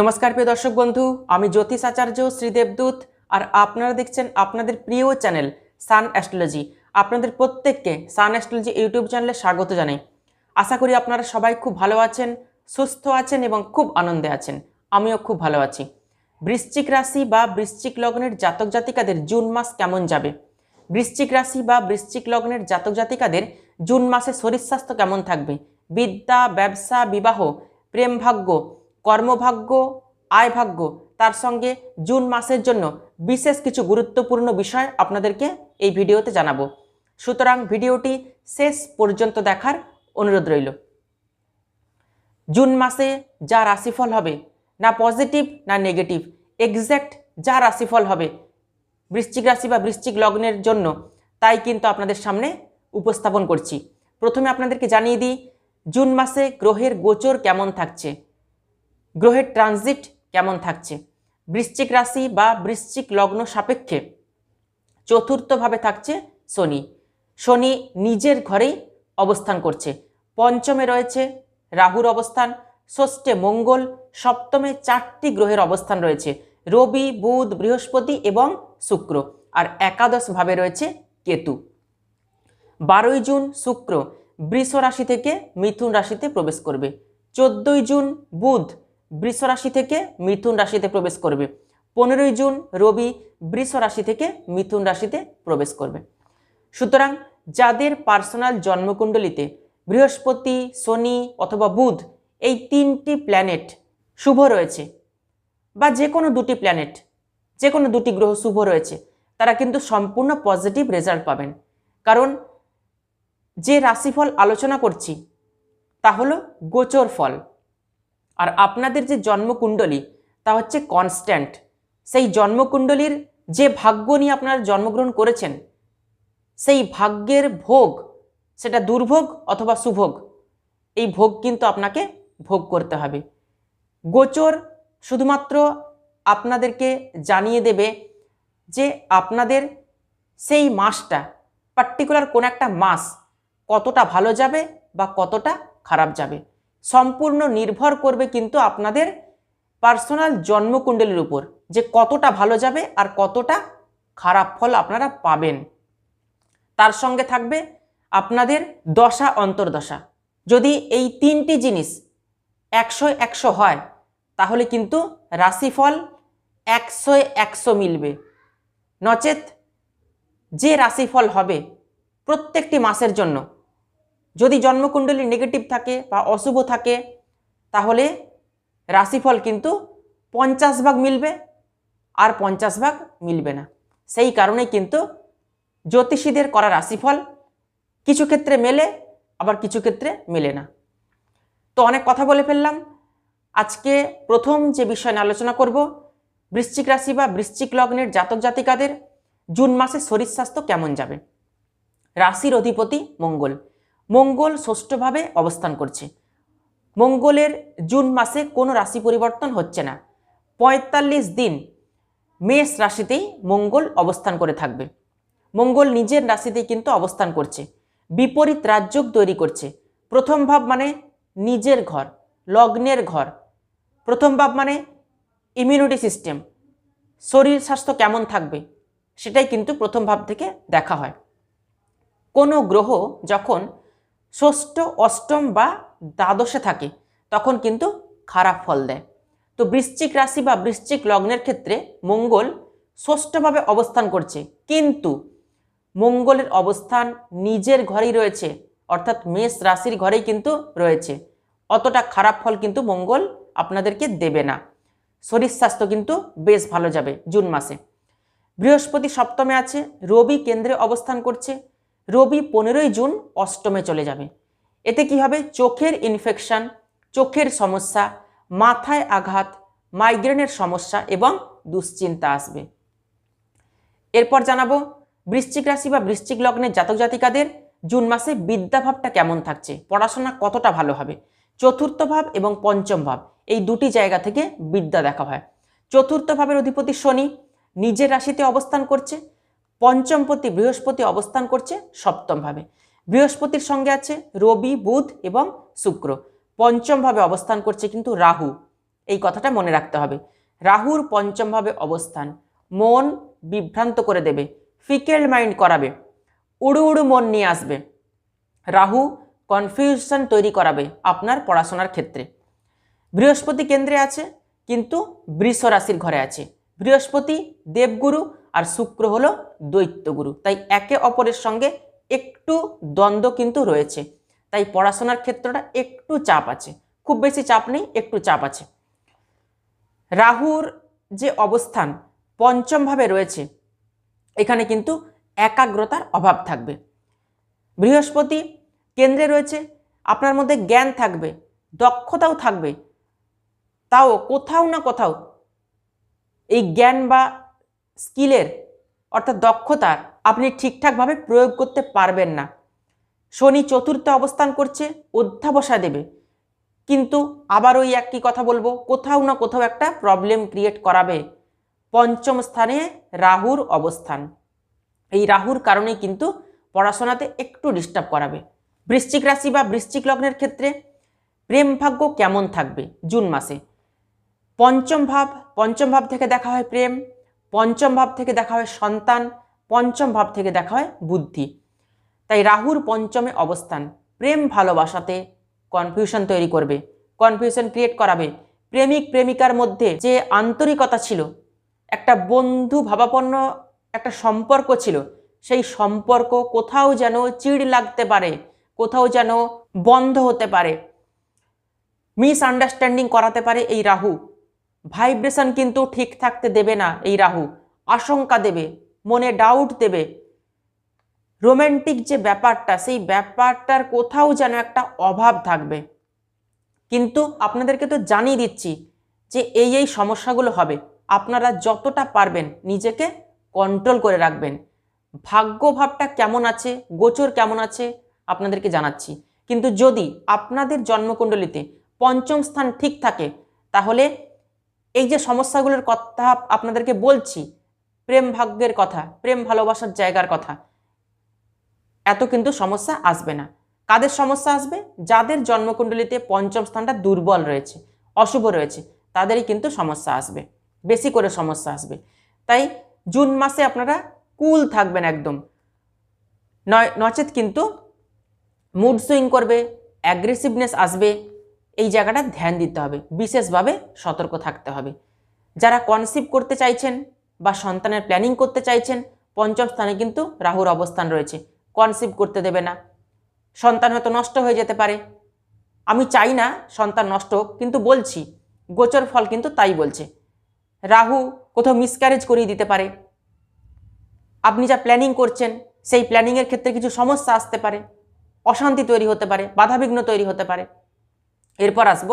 নমস্কার প্রিয় দর্শক বন্ধু, আমি জ্যোতিষ আচার্য শ্রীদেবদূত আর আপনারা দেখছেন আপনাদের প্রিয় চ্যানেল সান অ্যাস্ট্রোলজি। আপনাদের প্রত্যেককে সান অ্যাস্ট্রোলজি ইউটিউব চ্যানেলে স্বাগত জানাই। আশা করি আপনারা সবাই খুব ভালো আছেন, সুস্থ আছেন এবং খুব আনন্দে আছেন। আমিও খুব ভালো আছি। বৃশ্চিক রাশি বা বৃশ্চিক লগ্নের জাতক জাতিকাদের জুন মাস কেমন যাবে? বৃশ্চিক রাশি বা বৃশ্চিক লগ্নের জাতক জাতিকাদের জুন মাসে শরীর স্বাস্থ্য কেমন থাকবে? বিদ্যা, ব্যবসা, বিবাহ, প্রেম ভাগ্য কর্মভাগ্য আয় ভাগ্য তার সঙ্গে জুন মাসের জন্য বিশেষ কিছু গুরুত্বপূর্ণ বিষয় আপনাদেরকে এই ভিডিওতে জানাব। সুতরাং ভিডিওটি শেষ পর্যন্ত দেখার অনুরোধ রইল। জুন মাসে যা রাশিফল হবে, না পজিটিভ, না নেগেটিভ এক্স্যাক্ট যা রাশিফল হবে, বৃশ্চিক রাশি বা বৃশ্চিক লগ্নের জন্য, তাই কিন্তু আপনাদের সামনে উপস্থাপন করছি। প্রথমে আপনাদেরকে জানিয়ে দিই, জুন মাসে গ্রহের গোচর কেমন থাকছে। গ্রহের ট্রানজিট কেমন থাকছে? বৃশ্চিক রাশি বা বৃশ্চিক লগ্ন সাপেক্ষে চতুর্থভাবে থাকছে শনি। শনি নিজের ঘরেই অবস্থান করছে। পঞ্চমে রয়েছে রাহুর অবস্থান, ষষ্ঠে মঙ্গল, সপ্তমে চারটি গ্রহের অবস্থান রয়েছে, রবি, বুধ, বৃহস্পতি এবং শুক্র, আর একাদশ ভাবে রয়েছে কেতু। বারোই জুন শুক্র বৃষ রাশি থেকে মিথুন রাশিতে প্রবেশ করবে। চোদ্দই জুন বুধ বৃষ রাশি থেকে মিথুন রাশিতে প্রবেশ করবে। পনেরোই জুন রবি বৃষ রাশি থেকে মিথুন রাশিতে প্রবেশ করবে। সুতরাং যাদের পার্সোনাল জন্মকুণ্ডলিতে বৃহস্পতি, শনি অথবা বুধ এই তিনটি প্ল্যানেট শুভ রয়েছে বা যে কোনো দুটি প্ল্যানেট, যে কোনো দুটি গ্রহ শুভ রয়েছে, তারা কিন্তু সম্পূর্ণ পজিটিভ রেজাল্ট পাবেন। কারণ যে রাশিফল আলোচনা করছি, তা হলো গোচর ফল। আর আপনাদের যে জন্মকুণ্ডলী, তা হচ্ছে কনস্ট্যান্ট সেই জন্মকুণ্ডলীর যে ভাগ্য নিয়ে আপনারা জন্মগ্রহণ করেছেন, সেই ভাগ্যের ভোগ, সেটা দুর্ভোগ অথবা সুভোগ, এই ভোগ কিন্তু আপনাকে ভোগ করতে হবে। গোচর শুধুমাত্র আপনাদেরকে জানিয়ে দেবে যে আপনাদের সেই মাসটা পার্টিকুলার কোন একটা মাস কতটা ভালো যাবে বা কতটা খারাপ যাবে। সম্পূর্ণ নির্ভর করবে কিন্তু আপনাদের পার্সোনাল জন্মকুণ্ডলীর উপর, যে কতটা ভালো যাবে আর কতটা খারাপ ফল আপনারা পাবেন। তার সঙ্গে থাকবে আপনাদের দশা অন্তর্দশা। যদি এই তিনটি জিনিস একশো একশো হয়, তাহলে কিন্তু রাশিফল একশো একশো মিলবে। নচেত যে রাশিফল হবে প্রত্যেকটি মাসের জন্য যদি জন্মকুণ্ডলী নেগেটিভ থাকে বা অশুভ থাকে, তাহলে রাশিফল কিন্তু পঞ্চাশ ভাগ মিলবে আর পঞ্চাশ ভাগ মিলবে না। সেই কারণে কিন্তু জ্যোতিষীদের করা রাশিফল কিছু ক্ষেত্রে মেলে, আবার কিছু ক্ষেত্রে মেলে না। তো অনেক কথা বলে ফেললাম। আজকে প্রথম যে বিষয় নিয়ে আলোচনা করব, বৃশ্চিক রাশি বা বৃশ্চিক লগ্নের জাতক জাতিকাদের জুন মাসে শরীর স্বাস্থ্য কেমন যাবে? রাশির অধিপতি মঙ্গল। মঙ্গল ষষ্ঠভাবে অবস্থান করছে। মঙ্গলের জুন মাসে কোনো রাশি পরিবর্তন হচ্ছে না। পঁয়তাল্লিশ দিন মেষ রাশিতেই মঙ্গল অবস্থান করে থাকবে। মঙ্গল নিজের রাশিতেই কিন্তু অবস্থান করছে। বিপরীত রাজযোগ তৈরি করছে। প্রথম ভাব মানে নিজের ঘর, লগ্নের ঘর। প্রথম ভাব মানে ইমিউনিটি সিস্টেম শরীর স্বাস্থ্য কেমন থাকবে সেটাই কিন্তু প্রথম ভাব থেকে দেখা হয়। কোনো গ্রহ যখন ষষ্ঠ, অষ্টম বা দ্বাদশে থাকে, তখন কিন্তু খারাপ ফল দেয়। তো বৃশ্চিক রাশি বা বৃশ্চিক লগ্নের ক্ষেত্রে মঙ্গল ষষ্ঠভাবে অবস্থান করছে। কিন্তু মঙ্গলের অবস্থান নিজের ঘরেই রয়েছে, অর্থাৎ মেষ রাশির ঘরেই কিন্তু রয়েছে। অতটা খারাপ ফল কিন্তু মঙ্গল আপনাদেরকে দেবে না। শরীর স্বাস্থ্য কিন্তু বেশ ভালো যাবে জুন মাসে। বৃহস্পতি সপ্তমে আছে, রবি কেন্দ্রে অবস্থান করছে রবি পনেরোই জুন অষ্টমে চলে যাবে। এতে কি হবে? চোখের ইনফেকশন চোখের সমস্যা, মাথায় আঘাত মাইগ্রেনের সমস্যা এবং দুশ্চিন্তা আসবে। এরপর জানাব, বৃশ্চিক রাশি বা বৃশ্চিক লগ্নের জাতক জাতিকাদের জুন মাসে বিদ্যাভাবটা কেমন থাকছে? পড়াশোনা কতটা ভালো হবে? চতুর্থ ভাব এবং পঞ্চম ভাব, এই দুটি জায়গা থেকে বিদ্যা দেখা হয়। চতুর্থ ভাবের অধিপতি শনি নিজের রাশিতে অবস্থান করছে পঞ্চমপতি বৃহস্পতি অবস্থান করছে সপ্তমভাবে। বৃহস্পতির সঙ্গে আছে রবি, বুধ এবং শুক্র। পঞ্চমভাবে অবস্থান করছে কিন্তু রাহু। এই কথাটা মনে রাখতে হবে। রাহুর পঞ্চমভাবে অবস্থান। মন বিভ্রান্ত করে দেবে, ফিকেল মাইন্ড করাবে, উড়ু উড়ু মন নিয়ে আসবে। রাহু কনফিউশন তৈরি করাবে আপনার পড়াশোনার ক্ষেত্রে। বৃহস্পতি কেন্দ্রে আছে কিন্তু বৃষ রাশির ঘরে আছে। বৃহস্পতি দেবগুরু আর শুক্র হলো দৈত্যগুরু। তাই একে অপরের সঙ্গে একটু দ্বন্দ্ব কিন্তু রয়েছে। তাই পড়াশোনার ক্ষেত্রটা একটু চাপ আছে। খুব বেশি চাপ নেই, একটু চাপ আছে। রাহুর যে অবস্থান পঞ্চমভাবে রয়েছে, এখানে কিন্তু একাগ্রতার অভাব থাকবে। বৃহস্পতি কেন্দ্রে রয়েছে, আপনার মধ্যে জ্ঞান থাকবে, দক্ষতাও থাকবে। তাও কোথাও না কোথাও এই জ্ঞান বা স্কিলের, অর্থাৎ দক্ষতার আপনি ঠিকঠাকভাবে প্রয়োগ করতে পারবেন না। শনি চতুর্থে অবস্থান করছে, অধ্যাবসা দেবে। কিন্তু আবার ওই একই কথা বলব, কোথাও না কোথাও একটা প্রবলেম ক্রিয়েট করাবে। পঞ্চম স্থানে রাহুর অবস্থান। এই রাহুর কারণেই কিন্তু পড়াশোনাতে একটু ডিস্টার্ব করাবে। বৃশ্চিক রাশি বা বৃশ্চিক লগ্নের ক্ষেত্রে প্রেম ভাগ্য কেমন থাকবে? জুন মাসে। পঞ্চম ভাব পঞ্চম ভাব থেকে দেখা হয় প্রেম। পঞ্চম ভাব থেকে দেখা হয় সন্তান, পঞ্চম ভাব থেকে দেখা হয় বুদ্ধি। তাই রাহুর পঞ্চমে অবস্থান। প্রেম ভালোবাসাতে কনফিউশন তৈরি করবে কনফিউশন ক্রিয়েট করাবে। প্রেমিক, প্রেমিকার মধ্যে যে আন্তরিকতা ছিল, একটা বন্ধু ভাবাপন্ন একটা সম্পর্ক ছিল, সেই সম্পর্ক কোথাও যেন চিড় লাগতে পারে, কোথাও যেন বন্ধ হতে পারে। মিস আন্ডারস্ট্যান্ডিং করাতে পারে এই রাহু। ভাইব্রেশন কিন্তু ঠিক থাকতে দেবে না এই রাহু। আশঙ্কা দেবে, মনে ডাউট দেবে। রোম্যান্টিক যে ব্যাপারটা, সেই ব্যাপারটার কোথাও যেন একটা অভাব থাকবে। কিন্তু আপনাদেরকে তো জানিয়ে দিচ্ছি যে এই এই সমস্যাগুলো হবে। আপনারা যতটা পারবেন নিজেকে কন্ট্রোল করে রাখবেন। ভাগ্যভাবটা কেমন আছে, গোচর কেমন আছে, আপনাদেরকে জানাচ্ছি। কিন্তু যদি আপনাদের জন্মকুণ্ডলিতে পঞ্চম স্থান ঠিক থাকে, তাহলে এই যে সমস্যাগুলোর কথা আপনাদেরকে বলছি, প্রেম ভাগ্যের কথা, প্রেম ভালোবাসার জায়গার কথা, এত কিন্তু সমস্যা আসবে না। কাদের সমস্যা আসবে? যাদের জন্মকুণ্ডলিতে পঞ্চম স্থানটা দুর্বল রয়েছে, অশুভ রয়েছে, তাদেরই কিন্তু সমস্যা আসবে, বেশি করে সমস্যা আসবে। তাই জুন মাসে আপনারা কুল থাকবেন একদম। নয়, নচেত কিন্তু মুড সুইং করবে অ্যাগ্রেসিভনেস আসবে এই জায়গাটা ধ্যান দিতে হবে, বিশেষভাবে সতর্ক থাকতে হবে। যারা কনসিভ করতে চাইছেন বা সন্তানের প্ল্যানিং করতে চাইছেন, পঞ্চম স্থানে কিন্তু রাহুর অবস্থান রয়েছে কনসিভ করতে দেবে না। সন্তান হয়তো নষ্ট হয়ে যেতে পারে। আমি চাই না সন্তান নষ্ট হোক, কিন্তু বলছি, গোচর ফল কিন্তু তাই বলছে। রাহু কোথাও মিসক্যারেজ করিয়ে দিতে পারে। আপনি যা প্ল্যানিং করছেন, সেই প্ল্যানিংয়ের ক্ষেত্রে কিছু সমস্যা আসতে পারে, অশান্তি তৈরি হতে পারে, বাধাবিঘ্ন তৈরি হতে পারে। এরপর আসব।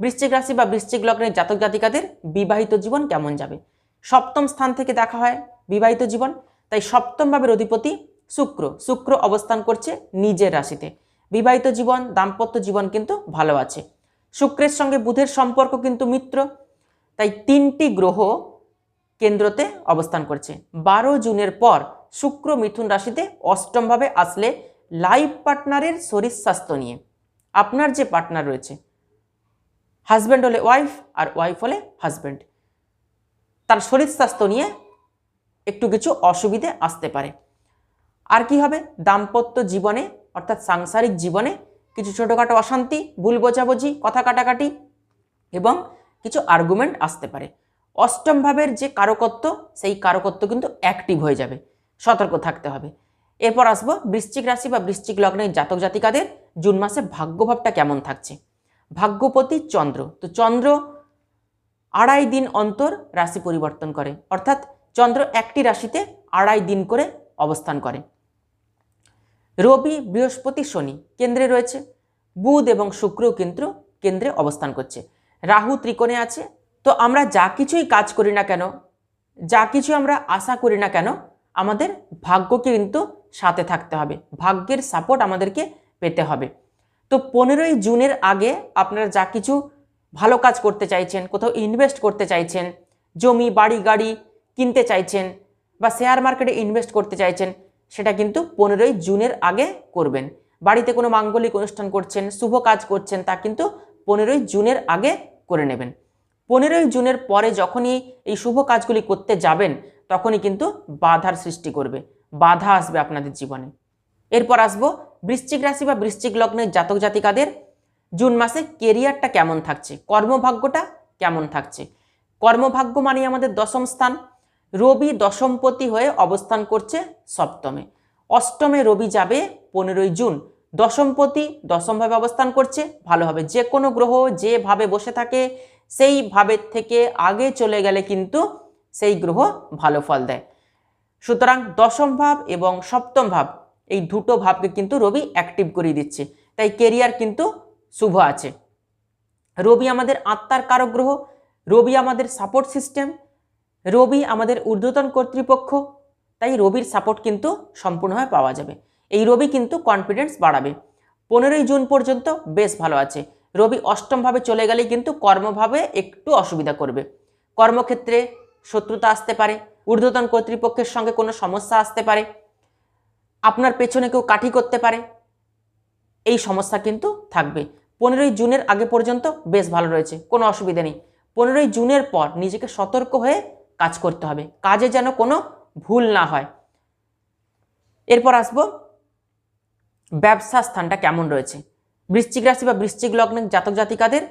বৃশ্চিক রাশি বা বৃশ্চিক লগ্নের জাতক জাতিকাদের বিবাহিত জীবন কেমন যাবে? সপ্তম স্থান থেকে দেখা হয় বিবাহিত জীবন, তাই সপ্তম ভাবের অধিপতি শুক্র। শুক্র অবস্থান করছে নিজের রাশিতে। বিবাহিত জীবন, দাম্পত্য জীবন কিন্তু ভালো আছে। শুক্রের সঙ্গে বুধের সম্পর্ক কিন্তু মিত্র, তাই তিনটি গ্রহ কেন্দ্রতে অবস্থান করছে। বারো জুনের পর শুক্র মিথুন রাশিতে অষ্টমভাবে আসলে লাইফ পার্টনারের শরীর স্বাস্থ্য নিয়ে। আপনার যে পার্টনার রয়েছে হাজব্যান্ড হলে ওয়াইফ আর ওয়াইফ হলে হাজব্যান্ড তার শরীর স্বাস্থ্য নিয়ে একটু কিছু অসুবিধে আসতে পারে। আর কি হবে? দাম্পত্য জীবনে, অর্থাৎ সাংসারিক জীবনে কিছু ছোটোখাটো অশান্তি, ভুল বোঝাবুঝি, কথা কাটাকাটি এবং কিছু আর্গুমেন্ট আসতে পারে। অষ্টম ভাবের যে কারকত্ব, সেই কারকত্ব কিন্তু অ্যাক্টিভ হয়ে যাবে। সতর্ক থাকতে হবে। এরপর আসব বৃশ্চিক রাশি বা বৃশ্চিক লগ্নের জাতক জাতিকাদের জুন মাসে ভাগ্যভাবটা কেমন থাকছে? ভাগ্যপতি চন্দ্র। তো চন্দ্র আড়াই দিন অন্তর রাশি পরিবর্তন করে। অর্থাৎ চন্দ্র একটি রাশিতে আড়াই দিন করে অবস্থান করে। রবি, বৃহস্পতি, শনি কেন্দ্রে রয়েছে। বুধ এবং শুক্র কিন্তু কেন্দ্রে অবস্থান করছে। রাহু ত্রিকোণে আছে। তো আমরা যা কিছুই কাজ করি না কেন, যা কিছু আমরা আশা করি না কেন, আমাদের ভাগ্যকে কিন্তু সাথে থাকতে হবে। ভাগ্যের সাপোর্ট আমাদেরকে পেতে হবে। তো পনেরোই জুনের আগে আপনারা যা কিছু ভালো কাজ করতে চাইছেন, কোথাও ইনভেস্ট করতে চাইছেন, জমি, বাড়ি, গাড়ি কিনতে চাইছেন বা শেয়ার মার্কেটে ইনভেস্ট করতে চাইছেন, সেটা কিন্তু পনেরোই জুনের আগে করবেন। বাড়িতে কোনো মাঙ্গলিক অনুষ্ঠান করছেন, শুভ কাজ করছেন, তা কিন্তু পনেরোই জুনের আগে করে নেবেন। পনেরোই জুনের পরে যখনই এই শুভ কাজগুলি করতে যাবেন, তখনই কিন্তু বাধার সৃষ্টি করবে। বাধা আসবে আপনাদের জীবনে। এরপর আসব, বৃশ্চিক রাশি বা বৃশ্চিক লগ্নের জাতক জাতিকাদের, জুন মাসে কেরিয়ারটা কেমন থাকছে? কর্মভাগ্যটা কেমন থাকছে? কর্মভাগ্য মানে আমাদের দশম স্থান। রবি দশমপতি হয়ে অবস্থান করছে সপ্তমে। অষ্টমে রবি যাবে পনেরোই জুন। দশমপতি দশমভাবে অবস্থান করছে ভালোভাবে যে কোনো গ্রহ যেভাবে বসে থাকে সেই ভাবের থেকে আগে চলে গেলে কিন্তু সেই গ্রহ ভালো ফল দেয়। সুতরাং দশম ভাব এবং সপ্তম ভাব, এই দুটো ভাবকে কিন্তু রবি অ্যাক্টিভ করিয়ে দিচ্ছে। তাই কেরিয়ার কিন্তু শুভ আছে। রবি আমাদের আত্মার কারক গ্রহ, রবি আমাদের সাপোর্ট সিস্টেম রবি আমাদের ঊর্ধ্বতন কর্তৃপক্ষ, তাই রবির সাপোর্ট কিন্তু সম্পূর্ণভাবে পাওয়া যাবে। এই রবি কিন্তু কনফিডেন্স বাড়াবে। পনেরোই জুন পর্যন্ত বেশ ভালো আছে। রবি অষ্টমভাবে চলে গেলেই কিন্তু কর্মভাবে একটু অসুবিধা করবে। কর্মক্ষেত্রে শত্রুতা আসতে পারে ঊর্ধ্বতন কর্তৃপক্ষের সঙ্গে কোনো সমস্যা আসতে পারে, আপনার পেছনে কেউ কাঠি করতে পারে, এই সমস্যা কিন্তু থাকবে। পনেরোই জুনের আগে পর্যন্ত বেশ ভালো রয়েছে, কোনো অসুবিধা নেই। পনেরোই জুনের পর নিজেকে সতর্ক হয়ে কাজ করতে হবে, কাজে যেন কোনো ভুল না হয়। এরপর আসব ব্যবসা স্থানটা কেমন রয়েছে? বৃশ্চিক রাশি বা বৃশ্চিক লগ্নের জাতক জাতিকাদের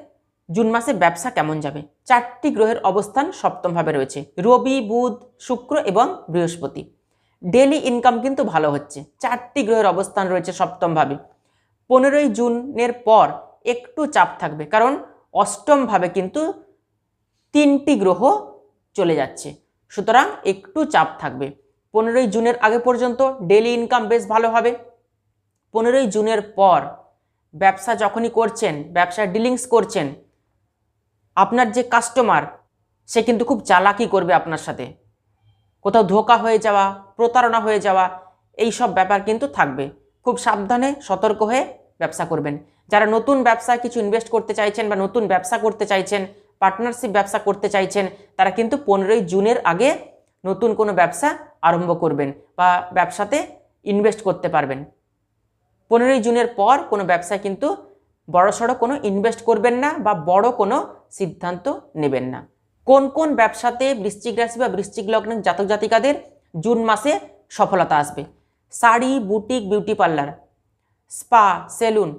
জুন মাসে ব্যবসা কেমন যাবে? চারটি গ্রহের অবস্থান সপ্তমভাবে রয়েছে। রবি, বুধ, শুক্র এবং বৃহস্পতি। ডেলি ইনকাম কিন্তু ভালো হচ্ছে। চারটি গ্রহের অবস্থান রয়েছে সপ্তমভাবে। পনেরোই জুনের পর একটু চাপ থাকবে কারণ অষ্টমভাবে কিন্তু তিনটি গ্রহ চলে যাচ্ছে। সুতরাং একটু চাপ থাকবে। পনেরোই জুনের আগে পর্যন্ত ডেলি ইনকাম বেশ ভালো হবে। পনেরোই জুনের পর ব্যবসা যখনই করছেন ব্যবসার ডিলিংস করছেন আপনার যে কাস্টমার সে কিন্তু খুব চালাকি করবে আপনার সাথে। কোথাও ধোকা হয়ে যাওয়া, প্রতারণা হয়ে যাওয়া এই সব ব্যাপার কিন্তু থাকবে। খুব সাবধানে সতর্ক হয়ে ব্যবসা করবেন। যারা নতুন ব্যবসায় কিছু ইনভেস্ট করতে চাইছেন বা নতুন ব্যবসা করতে চাইছেন পার্টনারশিপ ব্যবসা করতে চাইছেন, তারা কিন্তু পনেরোই জুনের আগে নতুন কোনো ব্যবসা আরম্ভ করবেন বা ব্যবসাতে ইনভেস্ট করতে পারবেন। পনেরোই জুনের পর কোনো ব্যবসায় কিন্তু বড়সড় কোনো ইনভেস্ট করবেন না বা বড় কোনো সিদ্ধান্ত নেবেন না। কোন কোন ব্যবসাতে বৃশ্চিক রাশি বা বৃশ্চিক লগ্নের জাতক জাতিকাদের জুন মাসে সফলতা আসবে? Sari, boutique beauty parlour spa salon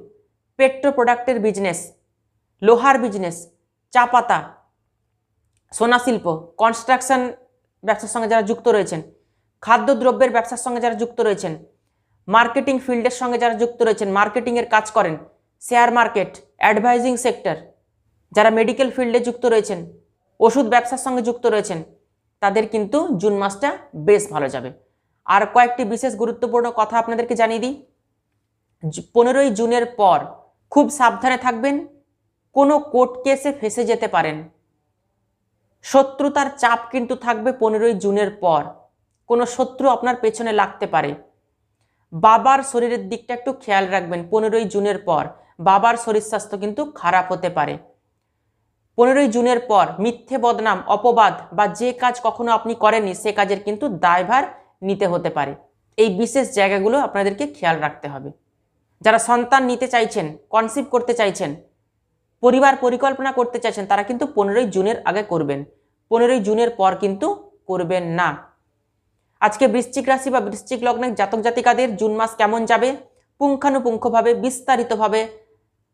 petro প্রোডাক্টের বিজনেস লোহার বিজনেস চা পাতা, সোনা শিল্প কনস্ট্রাকশন ব্যবসার সঙ্গে যারা যুক্ত রয়েছেন, খাদ্যদ্রব্যের ব্যবসার সঙ্গে যারা যুক্ত রয়েছেন মার্কেটিং ফিল্ডের সঙ্গে যারা যুক্ত রয়েছেন মার্কেটিংয়ের কাজ করেন শেয়ার মার্কেট, অ্যাডভাইজিং সেক্টর, যারা মেডিকেল ফিল্ডে যুক্ত রয়েছেন, ওষুধ ব্যবসার সঙ্গে যুক্ত রয়েছেন, তাদের কিন্তু জুন মাসটা বেশ ভালো যাবে। আর কয়েকটি বিশেষ গুরুত্বপূর্ণ কথা আপনাদেরকে জানিয়ে দিই। পনেরোই জুনের পর খুব সাবধানে থাকবেন, কোনো কোর্ট কেসে ফেসে যেতে পারেন। শত্রুতার চাপ কিন্তু থাকবে পনেরোই জুনের পর। কোনো শত্রু আপনার পেছনে লাগতে পারে। বাবার শরীরের দিকটা একটু খেয়াল রাখবেন পনেরোই জুনের পর। বাবার শরীর স্বাস্থ্য কিন্তু খারাপ হতে পারে। পনেরোই জুনের পর মিথ্যে বদনাম, অপবাদ বা যে কাজ কখনো আপনি করেননি, সে কাজের কিন্তু দায়ভার নিতে হতে পারে। এই বিশেষ জায়গাগুলো আপনাদেরকে খেয়াল রাখতে হবে। যারা সন্তান নিতে চাইছেন কনসিভ করতে চাইছেন, পরিবার পরিকল্পনা করতে চাইছেন, তারা কিন্তু পনেরোই জুনের আগে করবেন। পনেরোই জুনের পর কিন্তু করবেন না। আজকে বৃশ্চিক রাশি বা বৃশ্চিক লগ্নের জাতক জাতিকাদের জুন মাস কেমন যাবে? পুঙ্খানুপুঙ্খভাবে, বিস্তারিতভাবে